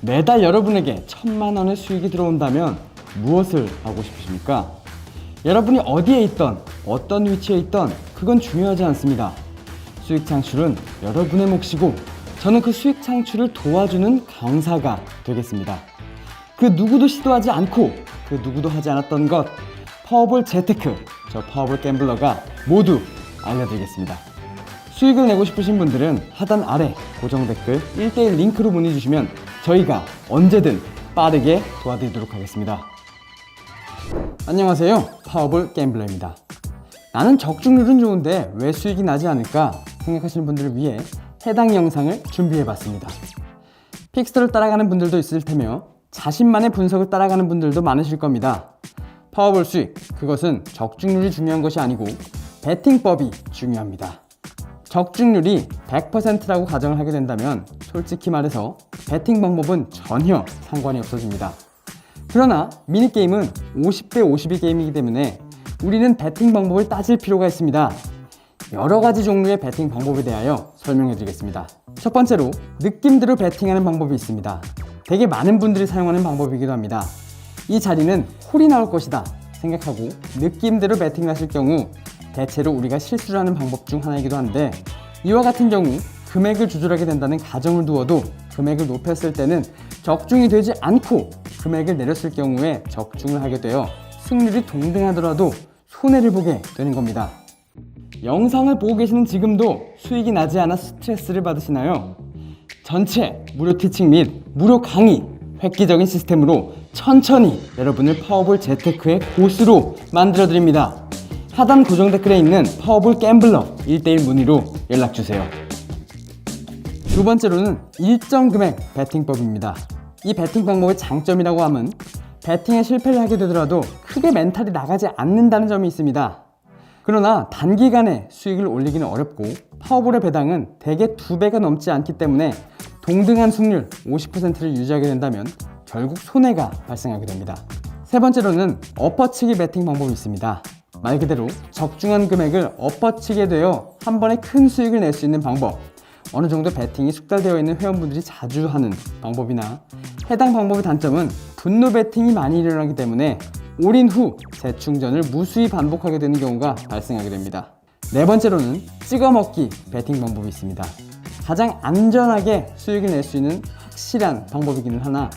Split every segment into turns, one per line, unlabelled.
매달 여러분에게 천만 원의 수익이 들어온다면 무엇을 하고 싶으십니까? 여러분이 어디에 있던 어떤 위치에 있던 그건 중요하지 않습니다. 수익 창출은 여러분의 몫이고 저는 그 수익 창출을 도와주는 강사가 되겠습니다. 그 누구도 시도하지 않고 그 누구도 하지 않았던 것 파워볼 재테크 저 파워볼 갬블러가 모두 알려드리겠습니다. 수익을 내고 싶으신 분들은 하단 아래 고정 댓글 1대1 링크로 문의 주시면 저희가 언제든 빠르게 도와드리도록 하겠습니다. 안녕하세요. 파워볼 갬블러입니다. 나는 적중률은 좋은데 왜 수익이 나지 않을까 생각하시는 분들을 위해 해당 영상을 준비해 봤습니다. 픽스를 따라가는 분들도 있을 테며 자신만의 분석을 따라가는 분들도 많으실 겁니다. 파워볼 수익, 그것은 적중률이 중요한 것이 아니고 베팅법이 중요합니다. 적중률이 100%라고 가정을 하게 된다면 솔직히 말해서 베팅 방법은 전혀 상관이 없어집니다. 그러나 미니게임은 50대 50의 게임이기 때문에 우리는 베팅 방법을 따질 필요가 있습니다. 여러 가지 종류의 베팅 방법에 대하여 설명해 드리겠습니다. 첫 번째로 느낌대로 베팅하는 방법이 있습니다. 되게 많은 분들이 사용하는 방법이기도 합니다. 이 자리는 홀이 나올 것이다 생각하고 느낌대로 베팅을 하실 경우 대체로 우리가 실수를 하는 방법 중 하나이기도 한데 이와 같은 경우 금액을 조절하게 된다는 가정을 두어도 금액을 높였을 때는 적중이 되지 않고 금액을 내렸을 경우에 적중을 하게 되어 승률이 동등하더라도 손해를 보게 되는 겁니다. 영상을 보고 계시는 지금도 수익이 나지 않아 스트레스를 받으시나요? 전체 무료 티칭 및 무료 강의 획기적인 시스템으로 천천히 여러분을 파워볼 재테크의 고수로 만들어 드립니다. 하단 고정 댓글에 있는 파워볼 갬블러 1대1 문의로 연락 주세요. 두 번째로는 일정 금액 베팅법입니다. 이 베팅 방법의 장점이라고 하면 베팅에 실패를 하게 되더라도 크게 멘탈이 나가지 않는다는 점이 있습니다. 그러나 단기간에 수익을 올리기는 어렵고 파워볼의 배당은 대개 두 배가 넘지 않기 때문에 동등한 승률 50%를 유지하게 된다면 결국 손해가 발생하게 됩니다. 세 번째로는 엎어치기 베팅 방법이 있습니다. 말 그대로 적중한 금액을 엎어치게 되어 한 번에 큰 수익을 낼 수 있는 방법. 어느 정도 베팅이 숙달되어 있는 회원분들이 자주 하는 방법이나 해당 방법의 단점은 분노 베팅이 많이 일어나기 때문에 올인 후 재충전을 무수히 반복하게 되는 경우가 발생하게 됩니다. 네 번째로는 찍어먹기 베팅 방법이 있습니다. 가장 안전하게 수익을 낼 수 있는 확실한 방법이기는 하나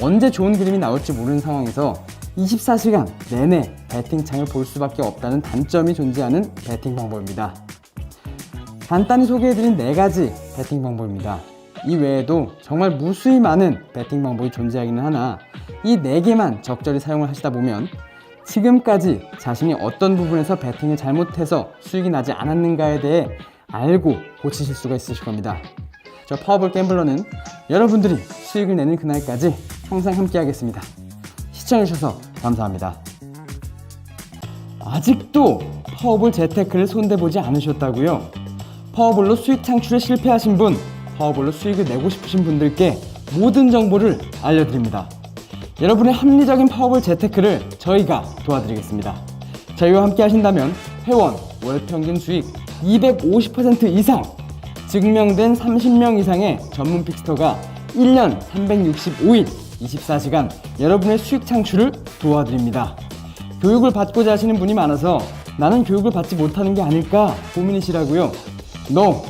언제 좋은 그림이 나올지 모르는 상황에서 24시간 내내 베팅창을 볼 수밖에 없다는 단점이 존재하는 베팅 방법입니다. 간단히 소개해드린 네 가지 베팅 방법입니다. 이 외에도 정말 무수히 많은 베팅 방법이 존재하기는 하나 이네 개만 적절히 사용을 하시다 보면 지금까지 자신이 어떤 부분에서 베팅을 잘못해서 수익이 나지 않았는가에 대해 알고 고치실 수가 있으실 겁니다. 저 파워볼 갬블러는 여러분들이 수익을 내는 그날까지 항상 함께 하겠습니다. 시청해주셔서 감사합니다. 아직도 파워볼 재테크를 손대보지 않으셨다고요? 파워볼로 수익 창출에 실패하신 분, 파워볼로 수익을 내고 싶으신 분들께 모든 정보를 알려드립니다. 여러분의 합리적인 파워볼 재테크를 저희가 도와드리겠습니다. 저희와 함께 하신다면 회원 월 평균 수익 250% 이상 증명된 30명 이상의 전문 픽스터가 1년 365일 24시간 여러분의 수익 창출을 도와드립니다. 교육을 받고자 하시는 분이 많아서 나는 교육을 받지 못하는 게 아닐까 고민이시라고요? NO!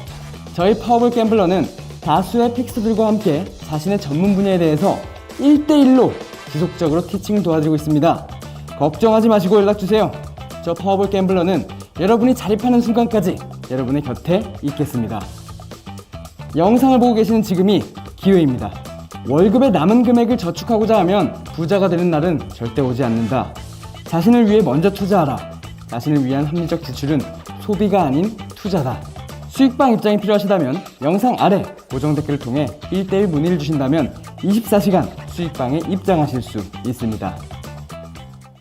저희 파워볼 갬블러는 다수의 픽스들과 함께 자신의 전문 분야에 대해서 1대1로 지속적으로 티칭 도와드리고 있습니다. 걱정하지 마시고 연락주세요. 저 파워볼 갬블러는 여러분이 자립하는 순간까지 여러분의 곁에 있겠습니다. 영상을 보고 계시는 지금이 기회입니다. 월급의 남은 금액을 저축하고자 하면 부자가 되는 날은 절대 오지 않는다. 자신을 위해 먼저 투자하라. 자신을 위한 합리적 지출은 소비가 아닌 투자다. 수익방 입장이 필요하시다면 영상 아래 고정 댓글을 통해 1대1 문의를 주신다면 24시간 수익방에 입장하실 수 있습니다.